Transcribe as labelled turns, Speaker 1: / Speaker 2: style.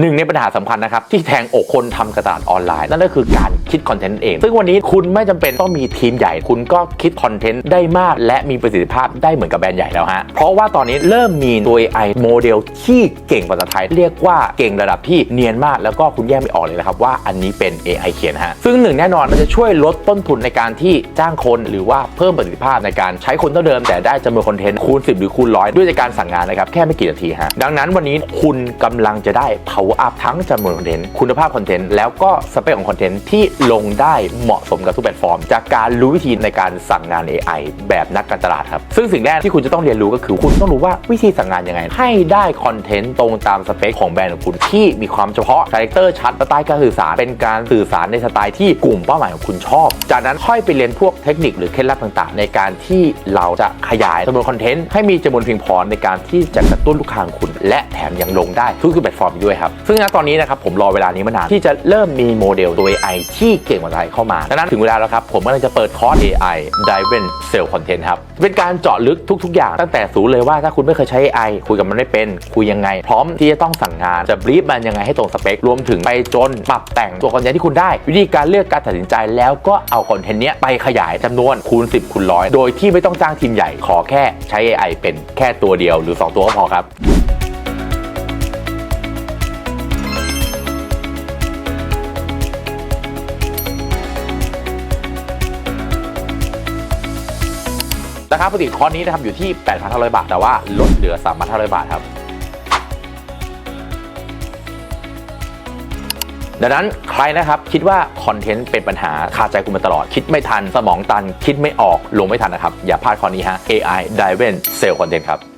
Speaker 1: หนึ่งในปัญหาสำคัญนะครับที่แทงอกคนทำกระดาษออนไลน์ นั่นก็คือการ คิดคอนเทนต์เอง ซึ่งวันนี้คุณไม่จำเป็นต้องมีทีมใหญ่ คุณก็คิดคอนเทนต์ได้มาก และมีประสิทธิภาพได้เหมือนกับแบรนด์ใหญ่แล้วฮะ เพราะว่าตอนนี้เริ่มมีตัว AI โมเดลที่เก่งภาษาไทย เรียกว่าเก่งระดับที่เนียนมาก แล้วก็คุณแยกไม่ออกเลยนะครับว่าอันนี้เป็น AI เขียนฮะ ซึ่งหนึ่งแน่นอนมันจะช่วยลดต้นทุนในการที่จ้างคนหรือว่าเพิ่มประสิทธิภาพในการใช้คนเท่าเดิม แต่ได้จำนวนคอนเทนต์คูณ 10 หรือคูณร้อยด้วยการสั่งงานนะครับแค่ไม่กี่นาทีฮะดังนั้นวันนี้คุณกำลังจะได้ power up ทั้งจำนวนคอนเทนต์คุณภาพคอนเทนต์แล้วก็สเปคของคอนเทนต์ที่ลงได้เหมาะสมกับทุกแพลตฟอร์ม จากการรู้วิธีในการสั่งงาน AI แบบนักการตลาดครับ ซึ่งสิ่งแรกที่คุณจะต้องเรียนรู้ก็คือคุณต้องรู้ว่าวิธีสั่งงานยังไง ให้ได้คอนเทนต์ตรงตามสเปคของแบรนด์ของคุณที่มีความเฉพาะคาแรคเตอร์ชัดสไตล์การสื่อสารเป็นการสื่อสารในสไตล์ที่กลุ่มเป้าหมายของคุณชอบ จากนั้นค่อยไปเรียนพวกเทคนิคหรือเคล็ดลับต่างๆ ในการที่เราจะขยายจำนวนคอนเทนต์ให้มีจำนวนเพียงพอในการที่จะกระตุ้นลูกค้าของคุณ และแถมยังลงได้ทุกแพลตฟอร์มด้วยครับซึ่งณตอนนี้นะครับผมรอเวลานี้มานานที่จะเริ่มมีโมเดลตัว AI ที่เก่งกว่าไทยเข้ามาดังนั้นถึงเวลาแล้วครับ ผมกำลังจะเปิดคอร์ส AI Driven Sales Content ครับ เป็นการเจาะลึกทุก ๆ อย่างตั้งแต่ศูนย์เลยว่าถ้าคุณไม่เคยใช้ AI คุยกับมันไม่เป็น คุยยังไง พร้อมที่จะต้องสั่งงานจะบรีฟมันยังไงให้ตรงสเปค รวมถึงไปจนปรับแต่งตัวคอนเทนต์ที่คุณได้ วิธีการเลือกการตัดสินใจแล้วก็เอาคอนเทนต์เนี้ยไปขยายจำนวนคูณ 10คูณร้อยโดยที่ไม่ต้องจ้างทีมใหญ่ขอแค่ใช้ AI เป็นแค่ตัวเดียวหรือ 2 ตัวก็พอครับ ราคาปกติคอร์สนี้นะครับอยู่ที่ 8,500 บาท แต่ว่าลดเหลือ 3,500 บาทครับดังนั้นใครนะครับคิดว่าคอนเทนต์เป็นปัญหาคาใจคุณมาตลอด คิดไม่ทัน สมองตัน คิดไม่ออกลงไม่ทันนะครับ อย่าพลาดคอนนี้ฮะ AI Driven Sales Content ครับ